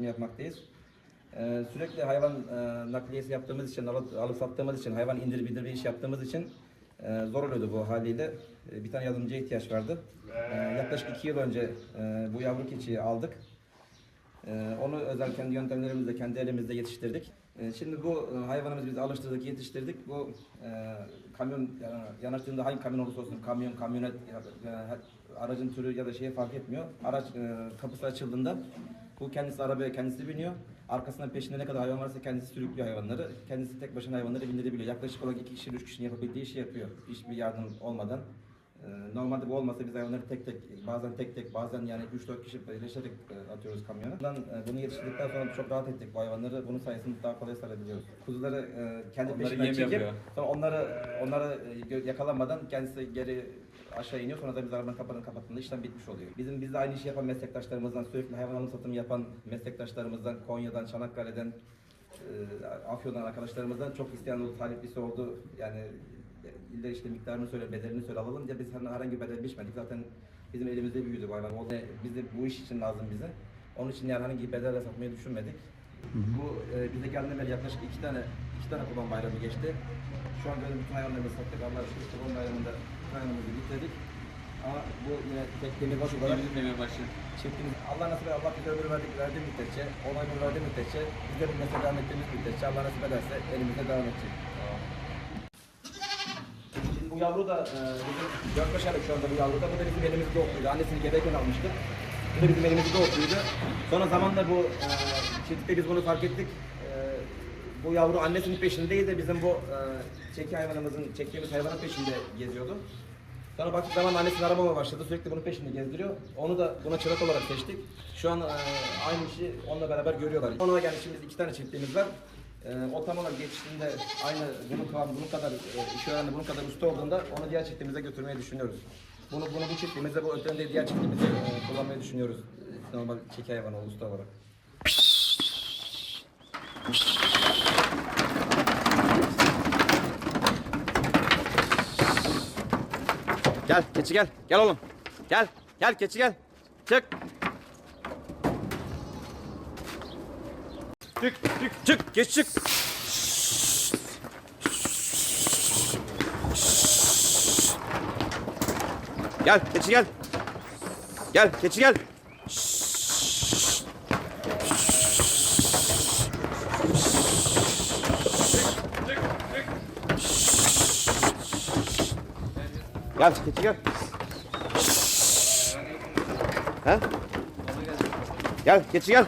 yapmaktayız. Ee, sürekli hayvan e, nakliyesi yaptığımız için, alıp, alıp sattığımız için, hayvan indir bir iş yaptığımız için e, zor oluyordu bu haliyle. E, bir tane yardımcıya ihtiyaç vardı. E, yaklaşık iki yıl önce e, bu yavru keçiyi aldık. E, onu özel kendi yöntemlerimizle, kendi elimizle yetiştirdik. E, şimdi bu e, hayvanımızı biz alıştırdık, yetiştirdik. Bu e, kamyon yani yanaştığında hangi kamyon olursa olsun, kamyon, kamyonet, ya, aracın türü ya da şeye fark etmiyor. Araç e, kapısı açıldığında bu kendisi arabaya kendisi biniyor. Arkasından peşinde ne kadar hayvan varsa kendisi sürüklüyor hayvanları. Kendisi tek başına hayvanları bindirebiliyor. Yaklaşık olarak iki kişi, üç kişinin yapabildiği işi yapıyor. Hiçbir yardım olmadan. Ee, Normalde bu olmasa biz hayvanları tek tek, bazen tek tek, bazen yani 3-4 kişi birleşerek e, atıyoruz kamyona. Bundan, e, bunu yetiştirdikten sonra çok rahat ettik bu hayvanları. Bunun sayesinde daha kolay sarabiliyoruz. Kuzuları e, kendi Onları peşinden çekip, yapıyor. sonra onları onları yakalanmadan kendisi geri aşağı iniyor. Sonra da biz arabanın kapağını kapattığında işlem bitmiş oluyor. Bizim bizde aynı işi yapan meslektaşlarımızdan, sürekli hayvan alım satımı yapan meslektaşlarımızdan, Konya'dan, Çanakkale'den, Afyon'dan arkadaşlarımızdan çok isteyen oldu, taleplisi oldu. Yani illa işte miktarını söyle, bedelini söyle alalım diye biz hani herhangi bir bedel biçmedik. Zaten bizim elimizde büyüdü bu hayvan. O da bize bu iş için lazım bize. Onun için yani herhangi bir bedelle satmayı düşünmedik. Bu e, bize geldiğinde beri yaklaşık iki tane iki tane kurban bayramı geçti. Şu an böyle bütün hayvanlarımızı sattık. Allah şükür kurban bayramında bütün hayvanlarımızı bitirdik. Ama bu yine tek demir baş olarak meyve başı. çiftimiz Allah nasip eder, Allah bize ömür verdik, verdiği müddetçe, ona ömür verdiği müddetçe, biz de bu mesleğe devam ettiğimiz müddetçe Allah nasip ederse elimizde devam edecek. Şimdi bu yavru da e, bizim 4-5 aylık şu anda bu yavru da bu da bizim elimizde okluydu. Annesini gebeyken almıştık. Bu da bizim elimizde okluydu. Sonra zamanla bu e, çiftlikte biz bunu fark ettik. E, bu yavru annesinin peşindeydi de bizim bu e, çeki hayvanımızın, çektiğimiz hayvanın peşinde geziyordu. Sonra baktık zaman annesini aramama başladı. Sürekli bunun peşinde gezdiriyor. Onu da buna çırak olarak seçtik. Şu an e, aynı işi onunla beraber görüyorlar. Ona geldi şimdi iki tane çiftliğimiz var. E, o tam olarak geçtiğinde aynı bunun, kıvam- bunun kadar e, iş öğrendi, bunun kadar usta olduğunda onu diğer çiftliğimize götürmeyi düşünüyoruz. Bunu bunu bu çiftliğimize, bu öteden de diğer çiftliğimize e, kullanmayı düşünüyoruz. Normal çeki hayvanı usta olarak. Gel keçi gel. Gel oğlum. Gel. Gel keçi gel. Çık. Çık çık çık geç çık. Gel keçi gel. Gel keçi gel. Gel keçi gel. He? Gel keçi gel.